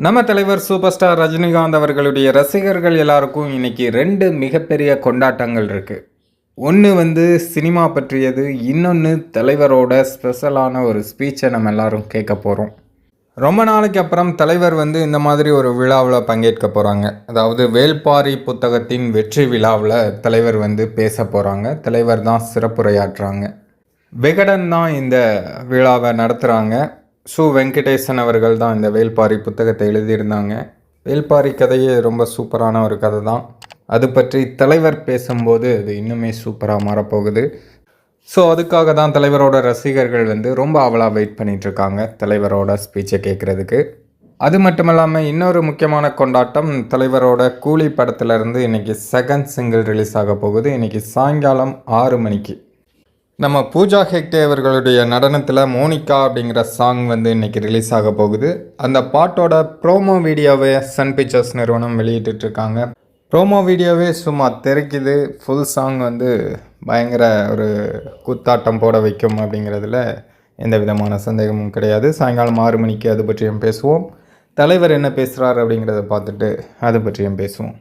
நம்ம தலைவர் super star Rajinikanth அவர்களுடைய ரசிகர்கள் எல்லாருக்கும் இன்னைக்கு ரெண்டு மிகப்பெரிய கொண்டாட்டங்கள் இருக்குது ஒன்று வந்து சினிமா பற்றியது இன்னொன்று தலைவரோட ஸ்பெஷலான ஒரு ஸ்பீச்சை நம்ம எல்லாரும் கேட்க போகிறோம் ரொம்ப நாளைக்கு அப்புறம் தலைவர் வந்து இந்த மாதிரி ஒரு விழாவில் பங்கேற்க போகிறாங்க அதாவது வேள்பாரி புத்தகத்தின் வெற்றி விழாவில் தலைவர் வந்து பேச போகிறாங்க தலைவர் தான் சிறப்புரையாற்றுறாங்க. விகடன் தான் இந்த விழாவை நடத்துகிறாங்க சு வெங்கடேசன் அவர்கள் தான் இந்த வேல்பாரி புத்தகத்தை எழுதியிருந்தாங்க. வேல்பாரி கதையே ரொம்ப சூப்பரான ஒரு கதை தான். அது பற்றி தலைவர் பேசும்போது அது இன்னுமே சூப்பராக மாறப்போகுது. ஸோ அதுக்காக தான் தலைவரோட ரசிகர்கள் வந்து ரொம்ப அவலாக வெயிட் பண்ணிகிட்ருக்காங்க தலைவரோட ஸ்பீச்சை கேட்குறதுக்கு அது மட்டும் இல்லாமல் இன்னொரு முக்கியமான கொண்டாட்டம் தலைவரோட கூலி படத்துலேருந்து இன்னைக்கு செகண்ட் சிங்கிள் ரிலீஸ் ஆக போகுது. இன்னைக்கு சாயங்காலம் ஆறு மணிக்கு. நம்ம பூஜா ஹெக்டே அவர்களுடைய நடனத்தில் மோனிகா அப்படிங்கிற சாங் வந்து இன்றைக்கி ரிலீஸ் ஆக போகுது. அந்த பாட்டோட ப்ரோமோ வீடியோவை சன் பிக்சர்ஸ் நிறுவனம் வெளியிட்டு இருக்காங்க ப்ரோமோ வீடியோவே சும்மா தெரிக்குது. ஃபுல் சாங் வந்து பயங்கர ஒரு குத்தாட்டம் போட வைக்கும் அப்படிங்கிறதுல எந்த விதமான சந்தேகமும் கிடையாது. சாயங்காலம் ஆறு மணிக்கு அது பற்றியும் பேசுவோம். தலைவர் என்ன பேசுகிறார் அப்படிங்கிறத பார்த்துட்டு அது பற்றியும் பேசுவோம்.